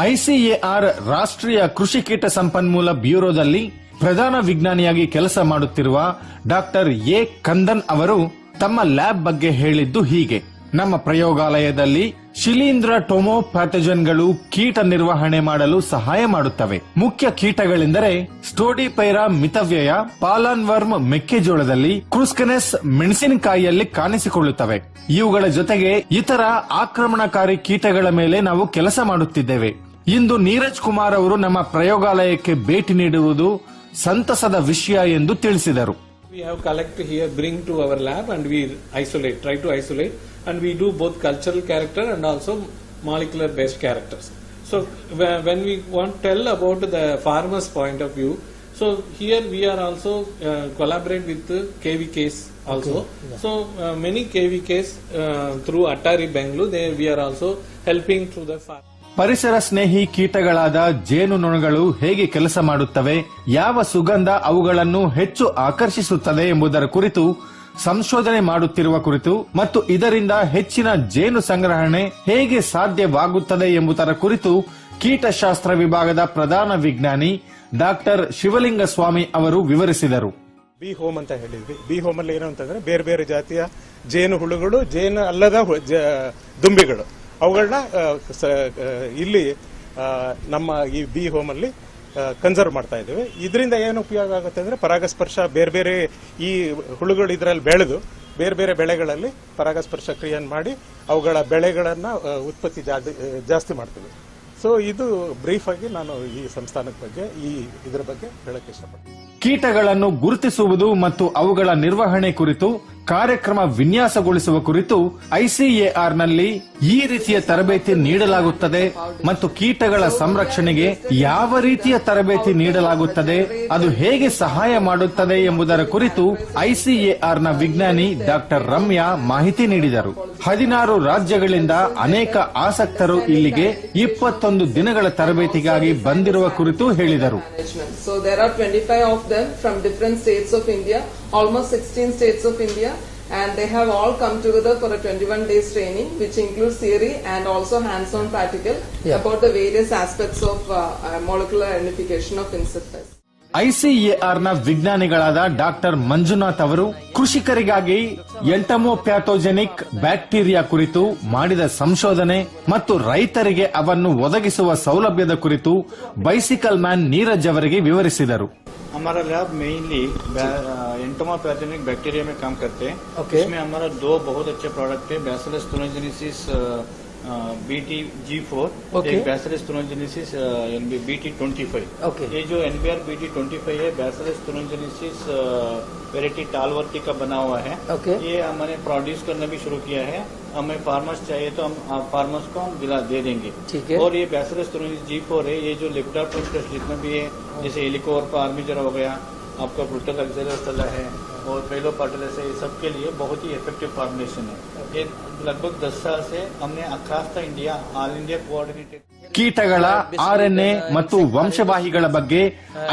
ICAR ರಾಷ್ಟ್ರೀಯ ಕೃಷಿ ಕೀಟ ಸಂಪನ್ಮೂಲ ಬ್ಯೂರೋದಲ್ಲಿ ಪ್ರಧಾನ ವಿಜ್ಞಾನಿಯಾಗಿ ಕೆಲಸ ಮಾಡುತ್ತಿರುವ ಡಾಕ್ಟರ್ ಎ ಕಂದನ್ ಅವರು ತಮ್ಮ ಲ್ಯಾಬ್ ಬಗ್ಗೆ ಹೇಳಿದ್ದು ಹೀಗೆ. ನಮ್ಮ ಪ್ರಯೋಗಾಲಯದಲ್ಲಿ ಶಿಲೀಂಧ್ರ ಟೊಮೊ ಪ್ಯಾಥಜನ್ಗಳು ಕೀಟ ನಿರ್ವಹಣೆ ಮಾಡಲು ಸಹಾಯ ಮಾಡುತ್ತವೆ. ಮುಖ್ಯ ಕೀಟಗಳೆಂದರೆ ಸ್ಟೋಡಿಪೈರಾ ಮಿತವ್ಯಯ, ಪಾಲಾನ್ವರ್ಮ್ ಮೆಕ್ಕೆಜೋಳದಲ್ಲಿ ಕ್ರೂಸ್ಕನೆಸ್ ಮೆಣಸಿನಕಾಯಿಯಲ್ಲಿ ಕಾಣಿಸಿಕೊಳ್ಳುತ್ತವೆ. ಇವುಗಳ ಜೊತೆಗೆ ಇತರ ಆಕ್ರಮಣಕಾರಿ ಕೀಟಗಳ ಮೇಲೆ ನಾವು ಕೆಲಸ ಮಾಡುತ್ತಿದ್ದೇವೆ. ಇಂದು ನೀರಜ್ ಕುಮಾರ್ ಅವರು ನಮ್ಮ ಪ್ರಯೋಗಾಲಯಕ್ಕೆ ಭೇಟಿ ನೀಡುವುದು ಸಂತಸದ ವಿಷಯ ಎಂದು ತಿಳಿಸಿದರು We have collect here, bring to our lab and we isolate, try to isolate and we do both cultural character and also molecular based characters. So when we want to tell about the farmer's point of view, so here we are also uh, collaborate with the KVKs also. Okay, yeah. So uh, many KVKs uh, through Atari Bangalore, they, we are also helping through the farm. ಪರಿಸರ ಸ್ನೇಹಿ ಕೀಟಗಳಾದ ಜೇನುನೊಣಗಳು ಹೇಗೆ ಕೆಲಸ ಮಾಡುತ್ತವೆ, ಯಾವ ಸುಗಂಧ ಅವುಗಳನ್ನು ಹೆಚ್ಚು ಆಕರ್ಷಿಸುತ್ತದೆ ಎಂಬುದರ ಕುರಿತು ಸಂಶೋಧನೆ ಮಾಡುತ್ತಿರುವ ಕುರಿತು ಮತ್ತು ಇದರಿಂದ ಹೆಚ್ಚಿನ ಜೇನು ಸಂಗ್ರಹಣೆ ಹೇಗೆ ಸಾಧ್ಯವಾಗುತ್ತದೆ ಎಂಬುದರ ಕುರಿತು ಕೀಟಶಾಸ್ತ್ರ ವಿಭಾಗದ ಪ್ರಧಾನ ವಿಜ್ಞಾನಿ ಡಾಕ್ಟರ್ ಶಿವಲಿಂಗ ಸ್ವಾಮಿ ಅವರು ವಿವರಿಸಿದರು. ಬಿ ಹೋಮ್ ಅಂತ ಹೇಳಿದ್ವಿ. ಬಿ ಹೋಮ್ ಅಲ್ಲಿ ಏನು ಅಂತಂದ್ರೆ ಬೇರೆ ಬೇರೆ ಜಾತಿಯ ಜೇನು ಹುಳುಗಳು, ಜೇನು ಅಲ್ಲದ ದುಂಬಿಗಳು. ಅವುಗಳನ್ನ ಇಲ್ಲಿ ನಮ್ಮ ಈ ಬಿ ಹೋಮ್ ಅಲ್ಲಿ ಕನ್ಸರ್ವ್ ಮಾಡ್ತಾ ಇದ್ದೇವೆ. ಇದರಿಂದ ಏನು ಉಪಯೋಗ ಆಗುತ್ತೆ ಅಂದರೆ ಪರಾಗಸ್ಪರ್ಶ ಬೇರೆ ಬೇರೆ ಈ ಹುಳುಗಳು ಇದರಲ್ಲಿ ಬೆಳೆದು ಬೇರೆ ಬೇರೆ ಬೆಳೆಗಳಲ್ಲಿ ಪರಾಗಸ್ಪರ್ಶ ಕ್ರಿಯೆಯನ್ನು ಮಾಡಿ ಅವುಗಳ ಬೆಳೆಗಳನ್ನು ಉತ್ಪತ್ತಿ ಜಾಸ್ತಿ ಮಾಡ್ತೀವಿ. ಸೊ ಇದು ಬ್ರೀಫ್ ಆಗಿ ನಾನು ಈ ಸಂಸ್ಥಾನದ ಬಗ್ಗೆ, ಈ ಇದರ ಬಗ್ಗೆ ಹೇಳಕ್ಕೆ ಇಷ್ಟಪಡ್ತೀನಿ. ಕೀಟಗಳನ್ನು ಗುರುತಿಸುವುದು ಮತ್ತು ಅವುಗಳ ನಿರ್ವಹಣೆ ಕುರಿತು ಕಾರ್ಯಕ್ರಮ ವಿನ್ಯಾಸಗೊಳಿಸುವ ಕುರಿತು ಐಸಿಎಆರ್ನಲ್ಲಿ ಈ ರೀತಿಯ ತರಬೇತಿ ನೀಡಲಾಗುತ್ತದೆ ಮತ್ತು ಕೀಟಗಳ ಸಂರಕ್ಷಣೆಗೆ ಯಾವ ರೀತಿಯ ತರಬೇತಿ ನೀಡಲಾಗುತ್ತದೆ ಅದು ಹೇಗೆ ಸಹಾಯ ಮಾಡುತ್ತದೆ ಎಂಬುದರ ಕುರಿತು ಐಸಿಎಆರ್ನ ವಿಜ್ಞಾನಿ ಡಾಕ್ಟರ್ ರಮ್ಯಾ ಮಾಹಿತಿ ನೀಡಿದರು. ಹದಿನಾರು ರಾಜ್ಯಗಳಿಂದ ಅನೇಕ ಆಸಕ್ತರು ಇಲ್ಲಿಗೆ ಇಪ್ಪತ್ತೊಂದು ದಿನಗಳ ತರಬೇತಿಗಾಗಿ ಬಂದಿರುವ ಕುರಿತು ಹೇಳಿದರು. So there are 25 of them from different of India, almost 16 states of India, and they have all come together for a 21 days training, which includes theory and also hands-on practical Yeah. about the various aspects of uh, molecular identification of insect pests. ಐಸಿಎಆರ್ನ ವಿಜ್ಞಾನಿಗಳಾದ ಡಾಕ್ಟರ್ ಮಂಜುನಾಥ್ ಅವರು ಕೃಷಿಕರಿಗಾಗಿ ಎಂಟಮೋಪ್ಯಾಥೋಜೆನಿಕ್ ಬ್ಯಾಕ್ಟೀರಿಯಾ ಕುರಿತು ಮಾಡಿದ ಸಂಶೋಧನೆ ಮತ್ತು ರೈತರಿಗೆ ಅವನ್ನು ಒದಗಿಸುವ ಸೌಲಭ್ಯದ ಕುರಿತು ಬೈಸಿಕಲ್ ಮ್ಯಾನ್ ನೀರಜ್ ಅವರಿಗೆ ವಿವರಿಸಿದರು हमारा lab mainly entomopathogenic bacteria में काम करते हैं Okay. इसमें हमारा दो बहुत अच्छे प्रोडक्ट है Bacillus thuringiensis B T G four. एक Bacillus thuringiensis B T twenty five. ये जो NBR B T twenty five है बैसिलस तुनोजेनेसिस वेराइटी टालवर्ती का बना हुआ है Okay. ये हमने प्रोड्यूस करना भी शुरू किया है हमें फार्मर्स चाहिए तो हम फार्मर्स को हम दिला दे देंगे ठीक है। और ये बैसिलस तुनोजेनेसिस जी फोर है ये जो लेप्टाप्रोस्टस जितना भी है जैसे एलिकोर पार्मिजर हो गया आपका ब्रुटल एक्सेलर है और पेलो पाटलस है सबके लिए बहुत ही इफ़ेक्टिव फॉर्मुलेशन है ये लगभग 10 साल से हमने across the India all India coordinated ಕೀಟಗಳ ಆರ್ಎನ್ಎ ಮತ್ತು ವಂಶವಾಹಿಗಳ ಬಗ್ಗೆ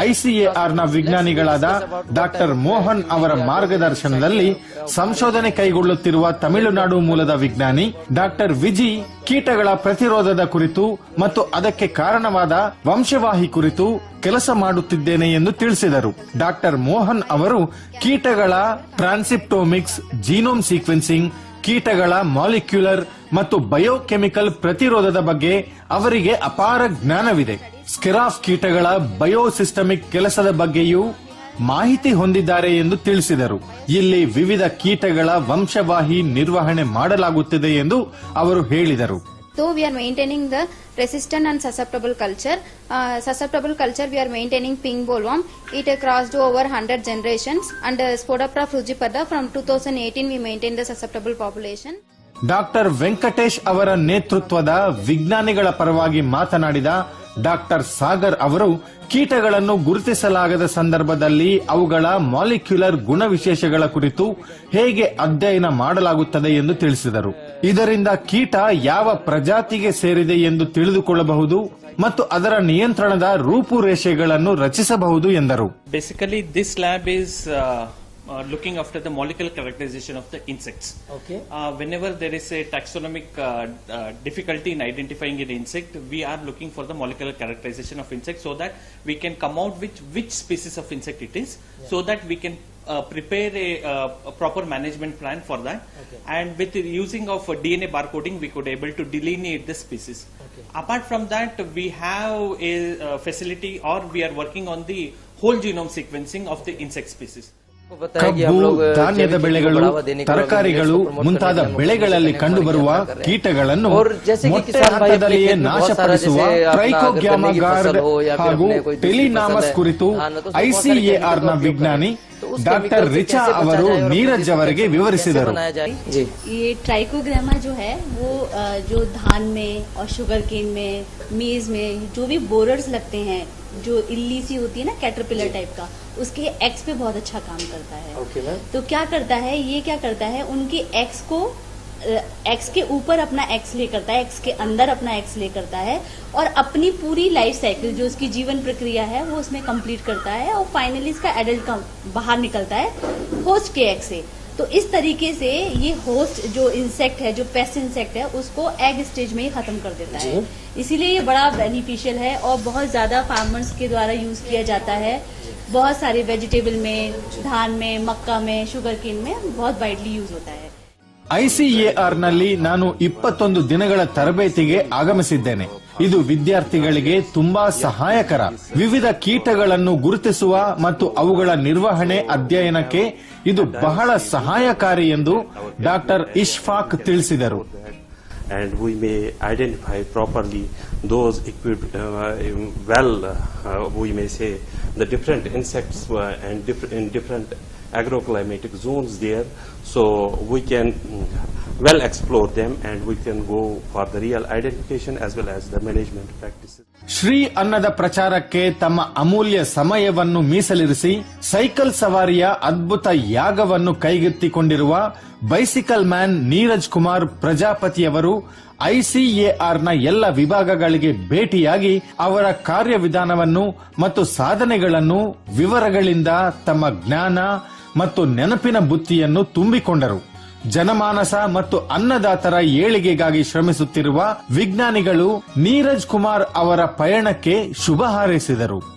ಐಸಿಎಆರ್ನ ವಿಜ್ಞಾನಿಗಳಾದ ಡಾಕ್ಟರ್ ಮೋಹನ್ ಅವರ ಮಾರ್ಗದರ್ಶನದಲ್ಲಿ ಸಂಶೋಧನೆ ಕೈಗೊಳ್ಳುತ್ತಿರುವ ತಮಿಳುನಾಡು ಮೂಲದ ವಿಜ್ಞಾನಿ ಡಾಕ್ಟರ್ ವಿಜಿ ಕೀಟಗಳ ಪ್ರತಿರೋಧದ ಕುರಿತು ಮತ್ತು ಅದಕ್ಕೆ ಕಾರಣವಾದ ವಂಶವಾಹಿ ಕುರಿತು ಕೆಲಸ ಮಾಡುತ್ತಿದ್ದೇನೆ ಎಂದು ತಿಳಿಸಿದರು ಡಾಕ್ಟರ್ ಮೋಹನ್ ಅವರು ಕೀಟಗಳ ಟ್ರಾನ್ಸಿಪ್ಟೋಮಿಕ್ಸ್ ಜೀನೋಮ್ ಸೀಕ್ವೆನ್ಸಿಂಗ್ ಕೀಟಗಳ ಮಾಲಿಕ್ಯುಲರ್ ಮತ್ತು ಬಯೋಕೆಮಿಕಲ್ ಪ್ರತಿರೋಧದ ಬಗ್ಗೆ ಅವರಿಗೆ ಅಪಾರ ಜ್ಞಾನವಿದೆ. ಸ್ಕೆರಾಫ್ ಕೀಟಗಳ ಬಯೋಸಿಸ್ಟಮಿಕ್ ಕೆಲಸದ ಬಗ್ಗೆಯೂ ಮಾಹಿತಿ ಹೊಂದಿದ್ದಾರೆ ಎಂದು ತಿಳಿಸಿದರು. ಇಲ್ಲಿ ವಿವಿಧ ಕೀಟಗಳ ವಂಶವಾಹಿ ನಿರ್ವಹಣೆ ಮಾಡಲಾಗುತ್ತಿದೆ ಎಂದು ಅವರು ಹೇಳಿದರು. Though we are maintaining the resistant and susceptible culture, uh, susceptible culture we are maintaining pink bollworm. It uh, crossed over 100 generations and uh, Spodoptera frugipada from 2018 we maintain the susceptible population. Doctor Venkatesh ಅವರ ನೇತೃತ್ವದ ವಿಜ್ಞಾನಿಗಳ ಪರವಾಗಿ ಮಾತನಾಡಿದ ಡಾಕ್ಟರ್ ಸಾಗರ್ ಅವರು ಕೀಟಗಳನ್ನು ಗುರುತಿಸಲಾಗದ ಸಂದರ್ಭದಲ್ಲಿ ಅವುಗಳ ಮಾಲಿಕ್ಯುಲರ್ ಗುಣವಿಶೇಷಗಳ ಕುರಿತು ಹೇಗೆ ಅಧ್ಯಯನ ಮಾಡಲಾಗುತ್ತದೆ ಎಂದು ತಿಳಿಸಿದರು ಇದರಿಂದ ಕೀಟ ಯಾವ ಪ್ರಜಾತಿಗೆ ಸೇರಿದೆ ಎಂದು ತಿಳಿದುಕೊಳ್ಳಬಹುದು ಮತ್ತು ಅದರ ನಿಯಂತ್ರಣದ ರೂಪುರೇಷೆಗಳನ್ನು ರಚಿಸಬಹುದು ಎಂದರು basically this lab is looking after looking after the molecular characterization of the insects. Okay. Uh, whenever there is a taxonomic uh, uh, difficulty in identifying an insect, we are looking for the molecular characterization of insect so that we can come out with which species of insect it is, so that we can uh, prepare a, uh, a proper management plan for that. Okay. And with the using of uh, DNA barcoding, we could able to delineate the species. Okay. Apart from that, we have a uh, facility or we are working on the whole genome sequencing of the insect species. ಕಬ್ಬು ಧಾನ್ಯದ ಬೆಳೆಗಳು ತರಕಾರಿಗಳು ಮುಂತಾದ ಬೆಳೆಗಳಲ್ಲಿ ಕಂಡುಬರುವ ಕೀಟಗಳನ್ನು ಮೊಟ್ಟೆ ಹಂತದಲ್ಲಿಯೇ ನಾಶಪಡಿಸುವ ಟ್ರೈಕೋಗ್ಯಾಮಗಾರ್ಡ್ ಹಾಗೂ ಟೆಲಿನಾಮಸ್ ಕುರಿತು ಐಸಿಎಆರ್ डॉक्टर ऋचा नीरज विवरी ये ट्राइकोग्रामा जो है वो जो धान में और शुगर केन में मेज में जो भी बोरर्स लगते हैं जो इल्ली सी होती है ना कैटरपिलर टाइप का उसके एक्स पे बहुत अच्छा काम करता है। तो क्या करता है ये क्या करता है उनके एक्स को एक्स के ऊपर अपना एक्स ले करता है एक्स के अंदर अपना एक्स ले करता है और अपनी पूरी लाइफ साइकिल जो उसकी जीवन प्रक्रिया है वो उसमें कंप्लीट करता है और फाइनली इसका एडल्ट बाहर निकलता है होस्ट के एग से। तो इस तरीके से ये होस्ट जो इंसेक्ट है जो पेस्ट इंसेक्ट है उसको एग स्टेज में ही खत्म कर देता है। इसीलिए ये बड़ा बेनिफिशियल है और बहुत ज़्यादा फार्मर्स के द्वारा यूज़ किया जाता है। बहुत सारे वेजिटेबल में धान में मक्का में शुगर केन में बहुत वाइडली यूज़ होता है। ಐಸಿಎಆರ್ನಲ್ಲಿ ನಾನು ಇಪ್ಪತ್ತೊಂದು ದಿನಗಳ ತರಬೇತಿಗೆ ಆಗಮಿಸಿದ್ದೇನೆ. ಇದು ವಿದ್ಯಾರ್ಥಿಗಳಿಗೆ ತುಂಬಾ ಸಹಾಯಕರ. ವಿವಿಧ ಕೀಟಗಳನ್ನು ಗುರುತಿಸುವ ಮತ್ತು ಅವುಗಳ ನಿರ್ವಹಣೆ ಅಧ್ಯಯನಕ್ಕೆ ಇದು ಬಹಳ ಸಹಾಯಕಾರಿ ಎಂದು ಡಾಕ್ಟರ್ ಇಶ್ಫಾಕ್ ತಿಳಿಸಿದರು. And we may agroclimatic zones there. So we can mm, well explore them and we can go for the real identification as well as the management practices. Shri ಅನ್ನದ ಪ್ರಚಾರಕ್ಕೆ ತಮ್ಮ ಅಮೂಲ್ಯ ಸಮಯವನ್ನು ಮೀಸಲಿರಿಸಿ ಸೈಕಲ್ ಸವಾರಿಯ ಅದ್ಭುತ ಯಾಗವನ್ನು ಕೈಗೆತ್ತಿಕೊಂಡಿರುವ ಬೈಸಿಕಲ್ ಮ್ಯಾನ್ ನೀರಜ್ ಕುಮಾರ್ ಪ್ರಜಾಪತಿಯವರು ಐಸಿಎಆರ್ನ ಎಲ್ಲ ವಿಭಾಗಗಳಿಗೆ ಭೇಟಿಯಾಗಿ ಅವರ ಕಾರ್ಯವಿಧಾನವನ್ನು ಮತ್ತು ಸಾಧನೆಗಳನ್ನು ವಿವರಗಳಿಂದ ತಮ್ಮ ಜ್ಞಾನ ಮತ್ತು ನೆನಪಿನ ಬುತ್ತಿಯನ್ನು ತುಂಬಿಕೊಂಡರು. ಜನಮಾನಸ ಮತ್ತು ಅನ್ನದಾತರ ಏಳಿಗೆಗಾಗಿ ಶ್ರಮಿಸುತ್ತಿರುವ ವಿಜ್ಞಾನಿಗಳು ನೀರಜ್ ಕುಮಾರ್ ಅವರ ಪಯಣಕ್ಕೆ ಶುಭ ಹಾರೈಸಿದರು.